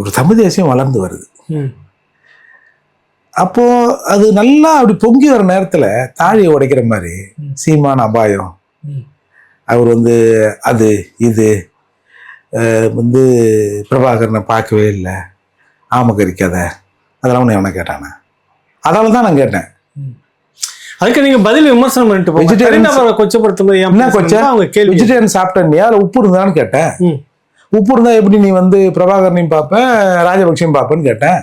ஒரு தமிழ் தேசியம் வளர்ந்து வருது. அப்போ அது நல்லா அப்படி பொங்கி வர நேரத்துல தாழியை உடைக்கிற மாதிரி. சீமான அபாயம். அவர் வந்து அது இது வந்து பிரபாகரனை பார்க்கவே இல்லை. ஆமக்கறி கதை அதெல்லாம் ஒன்று எவனை கேட்டானே? அதனால தான் நான் கேட்டேன். அதுக்கு நீங்க பதில் விமர்சனம் பண்ணிட்டு தனிநபரை கொச்சப்படுத்தும் போது என்ன பேசணும்னு கொச்சை? அவங்க கேள்வி வெஜிடேரியன் சாப்பிட்டேன்னியா அதில் உப்பு இருந்தான்னு கேட்டேன். உப்பு இருந்தா எப்படி நீ வந்து பிரபாகரனையும் பார்ப்பேன் ராஜபக்சையும் பார்ப்பேன்னு கேட்டேன்.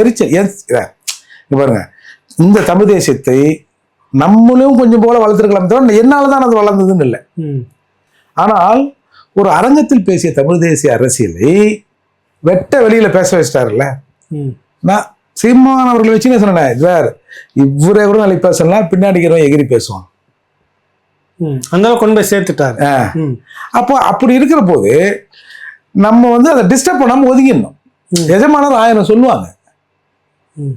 எரிச்சல் இங்க பாருங்க இந்த தமிழ் தேசியத்தை நம்மளும் கொஞ்சம் போல வளர்த்துருக்கலாம் தவிர என்னால தான் அது வளர்ந்ததுன்னு இல்லை ம். ஆனால் ஒரு அரங்கத்தில் பேசிய தமிழ் தேசிய அரசியலை வெட்ட வெளியில பேச வச்சிட்டாருல்ல ம். நான் சீமான் அவர்களை வச்சு நான் சொன்னேன் சார் இவரே கூட நாளைக்கு பேசலாம் பின்னாடி இருக்கிறவன் எகிரி பேசுவான் ம். அந்த கொண்டு போய் சேர்த்துட்டாரு. அப்போ அப்படி இருக்கிற போது நம்ம வந்து அதை டிஸ்டர்ப் பண்ணாம ஒதுங்கிடணும் ம். எஜமானர் ஆயிரம் சொல்லுவாங்க ம்.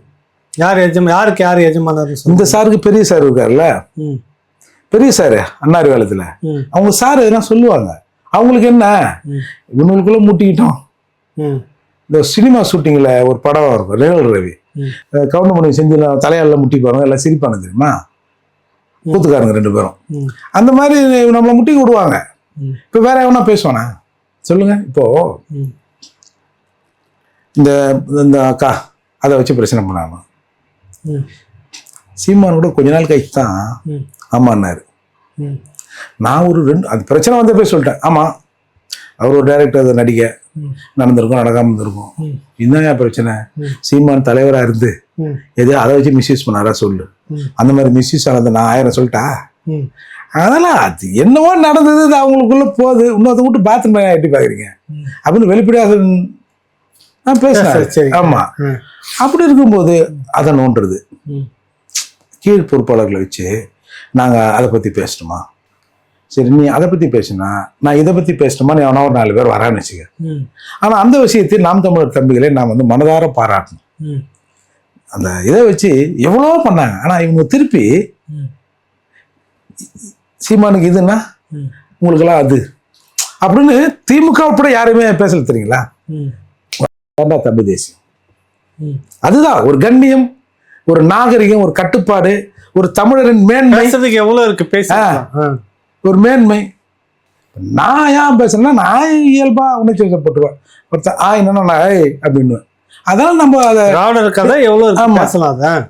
யார் எஜமா யாருக்கு யார் எஜமானர் இந்த சாருக்கு பெரிய சார் இருக்காருல்ல ம். பெரிய சார் அன்னாரி காலத்துல. அவங்க சார் எதனா சொல்லுவாங்க அவங்களுக்கு என்ன. இவங்களுக்குள்ள முட்டிக்கிட்டோம் ம். இந்த சினிமா ஷூட்டிங்ல ஒரு படம் இருக்கும் ரேவல் ரவி. கவுண்டமணி செஞ்சு தலையால முட்டிப்பாங்க எல்லாம் சிரிப்பாங்க தெரியுமா கூத்துக்காரங்க ரெண்டு பேரும். அந்த மாதிரி நம்மளை முட்டி விடுவாங்க. இப்போ வேற எவனா பேசுவானா சொல்லுங்க இப்போ. இந்த இந்த அக்கா அதை வச்சு பிரச்சனை பண்ணாங்க. சீமான் கூட கொஞ்ச நாள் கழிச்சு தான். ஆமான்னாரு. நான் ஒரு ரெண்டு அது பிரச்சனை வந்த போய் சொல்லிட்டேன் ஆமா அவர் ஒரு டைரக்டர் அதை நடிக்க. நடந்திருக்கும் நடக்காம இருந்திருக்கும். என்னங்க பிரச்சனை. சீமான் தலைவரா இருந்து. எதோ அதை வச்சு மிஸ்யூஸ் பண்ணாரா சொல்லு. அந்த மாதிரி மிஸ்யூஸ் ஆனது நான் ஆயிரம் சொல்லிட்டா. அதெல்லாம் அது என்னவோ நடந்தது அது அவங்களுக்குள்ள போகுது இன்னொருத்த விட்டு பாத்ரூம் எட்டி பாக்குறீங்க ம். அப்படின்னு வெளிப்படையாக நான் சரி, சரி. பேசுறேன் ஆமா ம். அப்படி இருக்கும்போது அதை நோண்டுறது. கீழ் பொறுப்பாளர்களை வச்சு நாங்க அதை பத்தி பேசணுமா சரி நீ அதை பத்தி பேசுனா நான் இதை பத்தி பேசணுமா? நீ அவனா ஒரு நாலு பேர் வரான்னு வச்சுக்க. ம். ஆனா அந்த விஷயத்தை நாம் தமிழர் தம்பிகளை நான் வந்து மனதார பாராட்டணும். அந்த இதை வச்சு எவ்வளவோ பண்ணாங்க. ஆனா இவங்க திருப்பி. சீமானுக்கு இதுன்னா. உங்களுக்கெல்லாம் அது. அப்படின்னு திமுக உட்பட யாருமே பேசல தெரியுங்களா? தம்பி தேசியம். அதுதான் ஒரு கண்ணியம் ஒரு நாகரிகம் ஒரு கட்டுப்பாடு ஒரு தமிழரின் மேன்மை. எவ்வளவு இருக்கு? ஆ. ஒரு மேன்மை. நான் ஏன் பேசுறேன்னா நான் இயல்பா உணர்ச்சி வசப்பட்டுருவேன் ஒருத்தன் ஆ என்னன்னா நான் ஏய் அப்படின்னுவேன். அதனால நம்ம அதை ஆமா. பேசலாம் அதான்